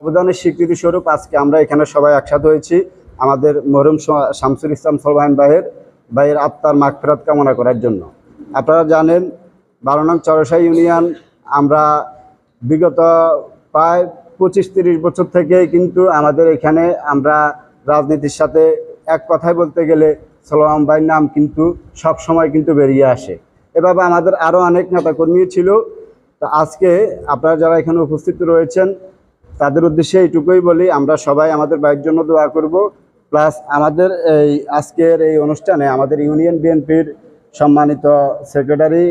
অবদানের স্বীকৃতি স্বরূপ আজকে আমরা এখানে সবাই একসাথে হয়েছি। আমাদের মরহুম শ- শামসুল ইসলাম সলমান ভাইয়ের ভাইয়ের আত্মার মাগফিরাত কামনা করার জন্য। আপনারা জানেন, বারো নং চরসা ইউনিয়ন, আমরা বিগত প্রায় পঁচিশ তিরিশ বছর থেকে কিন্তু আমাদের এখানে আমরা রাজনীতির সাথে এক কথায় বলতে গেলে সলমান ভাইয়ের নাম কিন্তু সব সময় কিন্তু বেরিয়ে আসে। এভাবে আমাদের আরও অনেক নেতাকর্মী ছিল। তো আজকে আপনারা যারা এখানে উপস্থিত রয়েছেন তাদের উদ্দেশ্যে এইটুকুই বলি, আমরা সবাই আমাদের ভাইয়ের জন্য দোয়া করব। প্লাস আমাদের এই আজকের এই অনুষ্ঠানে আমাদের ইউনিয়ন বিএনপির সম্মানিত সেক্রেটারি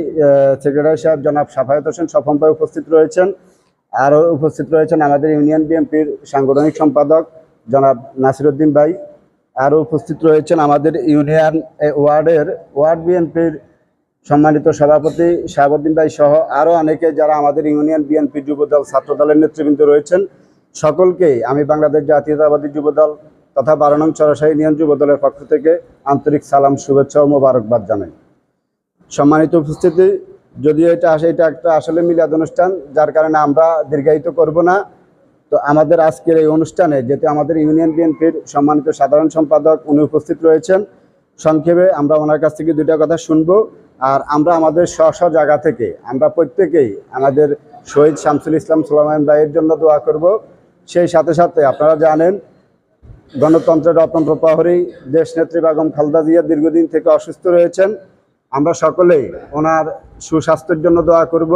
সেক্রেটারি সাহেব জনাব সাফায়ত হোসেন স্বপন ভাই উপস্থিত রয়েছেন। আরও উপস্থিত রয়েছেন আমাদের ইউনিয়ন বিএনপির সাংগঠনিক সম্পাদক জনাব নাসিরুদ্দিন ভাই। আরও উপস্থিত রয়েছেন আমাদের ইউনিয়ন ওয়ার্ডের, ওয়ার্ড বিএনপির সম্মানিত সভাপতি শাহাবুদ্দিন ভাই সহ আরও অনেকে যারা আমাদের ইউনিয়ন বিএনপি যুবদল ছাত্রদলের নেতৃবৃন্দ রয়েছেন। সকলকেই আমি বাংলাদেশ জাতীয়তাবাদী যুবদল তথা বারো নং চরসা ইউনিয়ন যুবদলের পক্ষ থেকে আন্তরিক সালাম, শুভেচ্ছা ও মোবারকবাদ জানাই। সম্মানিত উপস্থিতি যদি এটা আসে এটা একটা আসলে মিলাদ অনুষ্ঠান, যার কারণে আমরা দীর্ঘায়িত করব না। তো আমাদের আজকের এই অনুষ্ঠানে যেহেতু আমাদের ইউনিয়ন বিএনপির সম্মানিত সাধারণ সম্পাদক উনি উপস্থিত রয়েছেন, সংক্ষেপে আমরা ওনার কাছ থেকে দুটা কথা শুনব। আর আমরা আমাদের স্ব স্ব জায়গা থেকে আমরা প্রত্যেকেই আমাদের শহীদ শামসুল ইসলাম সুলাইমান ভাইয়ের জন্য দোয়া করব। সেই সাথে সাথে আপনারা জানেন, গণতন্ত্রের রতন প্রহরী দেশনেত্রী বেগম খালদা জিয়া দীর্ঘদিন থেকে অসুস্থ রয়েছেন। আমরা সকলেই ওনার সুস্বাস্থ্যের জন্য দোয়া করব,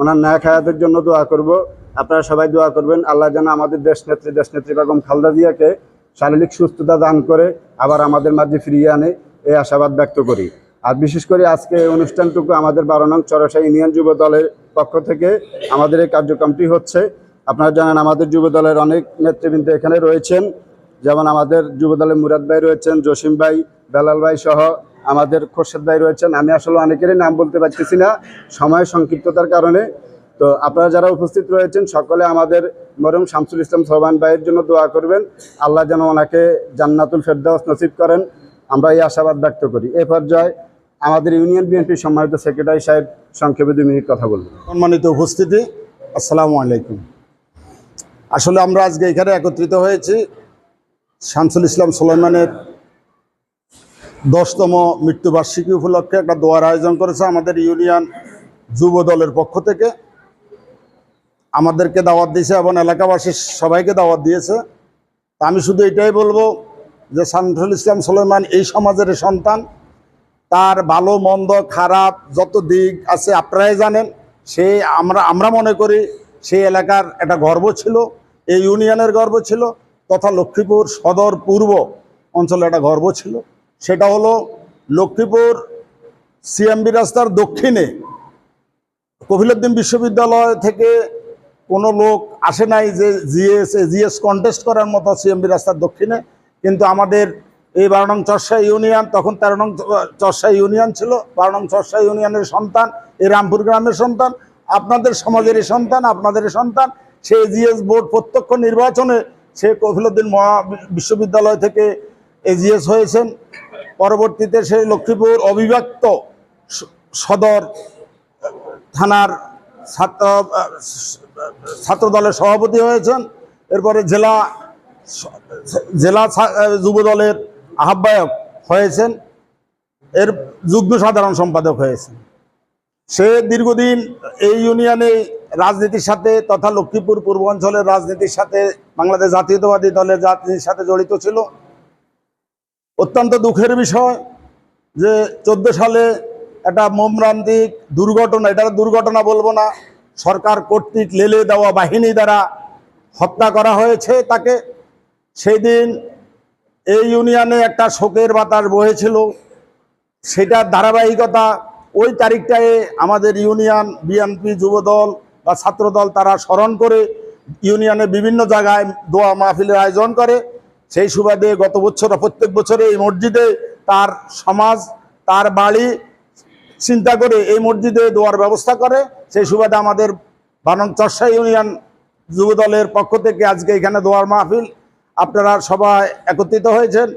ওনার ন্যায় হায়াতের জন্য দোয়া করব। আপনারা সবাই দোয়া করবেন, আল্লাহ যেন আমাদের দেশ দেশনেত্রী দেশনেত্রী বেগম খালদা জিয়াকে শারীরিক সুস্থতা দান করে আবার আমাদের মাঝে ফিরিয়ে আনে, এই আশাবাদ ব্যক্ত করি। আর বিশেষ করে আজকে এই অনুষ্ঠানটুকু আমাদের বারো নং চরসা ইউনিয়ন যুব দলের পক্ষ থেকে আমাদের এই কার্যক্রমটি হচ্ছে। আপনারা জানেন আমাদের যুব দলের অনেক নেতৃবৃন্দ এখানে রয়েছেন। যেমন আমাদের যুবদলের মুরাদ ভাই রয়েছেন, জসিম ভাই, বেলাল ভাই সহ আমাদের খোরশেদ ভাই রয়েছেন। আমি আসলে অনেকেরই নাম বলতে পারতেছি না, সময় সংক্ষিপ্ততার কারণে। তো আপনারা যারা উপস্থিত রয়েছেন, সকলে আমাদের মরম শামসুল ইসলাম সোহান ভাইয়ের জন্য দোয়া করবেন। আল্লাহ যেন ওনাকে জান্নাতুল ফেরদাউস নসিব করেন। আমরা এই আশাবাদ ব্যক্ত করি। এ পর্যায়ে আমাদের ইউনিয়ন বিএনপির সম্মানিত সেক্রেটারি সাহেব সংক্ষেপে দুই মিনিট কথা বলবেন। সম্মানিত উপস্থিতি, আসসালামু আলাইকুম। আসলে আমরা আজকে এখানে একত্রিত হয়েছি শামসুল ইসলাম সুলাইমানের দশতম মৃত্যুবার্ষিকী উপলক্ষে একটা দোয়ার আয়োজন করেছে আমাদের ইউনিয়ন যুব দলের পক্ষ থেকে। আমাদেরকে দাওয়াত দিয়েছে এবং এলাকাবাসীর সবাইকে দাওয়াত দিয়েছে। আমি শুধু এটাই বলব যে শামসুল ইসলাম সুলাইমান এই সমাজের সন্তান। তার ভালো, মন্দ, খারাপ যত দিক আছে আপনারাই জানেন। সে আমরা আমরা মনে করি সেই এলাকার একটা গর্ব ছিল। এই ইউনিয়নের গর্ব ছিল তথা লক্ষ্মীপুর সদর পূর্ব অঞ্চলে একটা গর্ব ছিল। সেটা হলো লক্ষ্মীপুর সিএমবি রাস্তার দক্ষিণে কফিলুদ্দিন বিশ্ববিদ্যালয় থেকে কোনো লোক আসে নাই যে জিএস জিএস কন্টেস্ট করার মতো সিএমবি রাস্তার দক্ষিণে। কিন্তু আমাদের এই বারো নং চর্ষা ইউনিয়ন, তখন তেরো নং চর্ষা ইউনিয়ন ছিল। বারো নং চর্ষা ইউনিয়নের সন্তান, এই রামপুর গ্রামের সন্তান, আপনাদের সমাজেরই সন্তান আপনাদের সন্তান। সে এজিএস বোর্ড প্রত্যক্ষ নির্বাচনে সে কফিলুদ্দিন মহা বিশ্ববিদ্যালয় থেকে এজিএস হয়েছেন। পরবর্তীতে সে লক্ষ্মীপুর অবিভক্ত সদর থানার ছাত্র ছাত্র দলের সভাপতি হয়েছেন। এরপরে জেলা জেলা যুব দলের আহ্বায়ক হয়েছেন। এর যুগ্ম সাধারণ সম্পাদক হয়েছেন। সে দীর্ঘদিন এই ইউনিয়নে রাজনীতির সাথে তথা লক্ষ্মীপুর পূর্ব অঞ্চলের রাজনীতির সাথে বাংলাদেশ জাতীয়তাবাদী দলের রাজনীতির সাথে জড়িত ছিল। অত্যন্ত দুঃখের বিষয় যে চোদ্দ সালে একটা মোমরান্তিক দুর্ঘটনা এটা দুর্ঘটনা বলব না, সরকার কর্তৃক লেলে দেওয়া বাহিনী দ্বারা হত্যা করা হয়েছে তাকে। সেই দিন এই ইউনিয়নে একটা শোকের বাতাস বহেছিল। সেটার ধারাবাহিকতা ওই তারিখটায় আমাদের ইউনিয়ন বিএনপি যুবদল বা ছাত্রদল তারা স্মরণ করে ইউনিয়নে বিভিন্ন জায়গায় দোয়া মাহফিলের আয়োজন করে। সেই সুবাদে গত বছর প্রত্যেক বছরে এই মসজিদে তার সমাজ, তার বাড়ি চিন্তা করে এই মসজিদে দোয়ার ব্যবস্থা করে। সেই সুবাদে আমাদের বানং চর্ষা ইউনিয়ন যুবদলের পক্ষ থেকে আজকে এখানে দোয়ার মাহফিল আপনারা সবাই একত্রিত হয়েছেন।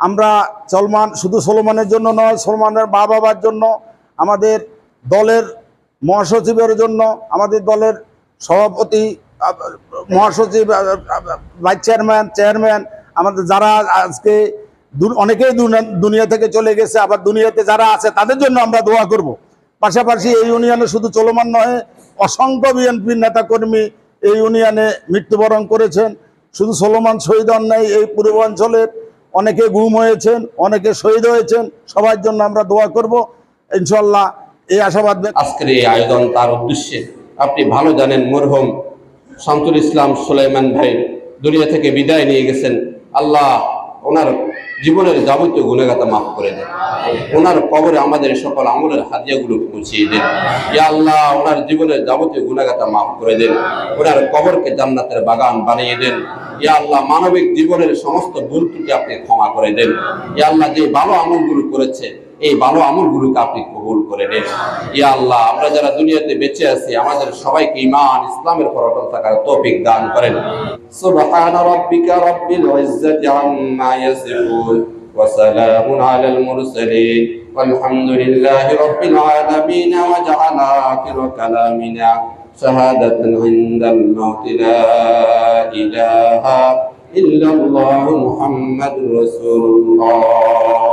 আমরা সলমান শুধু সলমানের জন্য নয়, সলমানের মা বাবার জন্য আমাদের দলের মহাসচিবের জন্য আমাদের দলের সভাপতি, মহাসচিব, ভাইস চেয়ারম্যান চেয়ারম্যান, আমাদের যারা আজকে অনেকেই দুনিয়া- দুনিয়া থেকে চলে গেছে, আবার দুনিয়াতে যারা আছে তাদের জন্য আমরা দোয়া করব। পাশাপাশি এই ইউনিয়নে শুধু চলমান নয়, অসংখ্য বিএনপির নেতাকর্মী এই ইউনিয়নে মৃত্যুবরণ করেছেন। শুধু সলমান শহীদ অন্যায় এই পূর্বাঞ্চলের অনেকে গুম হয়েছেন, অনেকে শহীদ হয়েছেন, সবার জন্য আমরা দোয়া করব। ইনশাল্লাহ এই আশাবাদ আজকের এই আয়োজন তার উদ্দেশ্যে আপনি ভালো জানেন, মরহুম শামসুল ইসলাম সুলাইমান ভাই দুনিয়া থেকে বিদায় নিয়ে গেছেন। আল্লাহ ওনার জীবনের যাবতীয় গুণগাতা মাফ করে দেন। ওনার কবরে আমাদের সকল আমলের হাদিয়াগুলো পৌঁছিয়ে দেন। ইয়া আল্লাহ, ওনার জীবনের যাবতীয় গুণগাতা মাফ করে দেন। ওনার কবরকে জান্নাতের বাগান বানিয়ে দেন। ইয়া আল্লাহ, মানবিক জীবনের সমস্ত ভুল ত্রুটি আপনি ক্ষমা করে দেন। ইয়া আল্লাহ, যে ভালো আমলগুলো করেছে এই ভালো আমলগুলোকে আপনি কবুল করে নেন ইয়া আল্লাহ আমরা যারা দুনিয়াতে বেঁচে আছি আমাদের সবাইকে ইমান ইসলামের পর অটল থাকার তৌফিক দান করেন সুবহান রাব্বিকা রাব্বিল ইজ্জাতি আম্মা ইয়াসিফুন ওয়া সালামুন আলাল মুরসালিন والحمد لله رب العالمين وجعل آخر كلامنا شهادة عند الموت لا إله إلا الله محمد رسول الله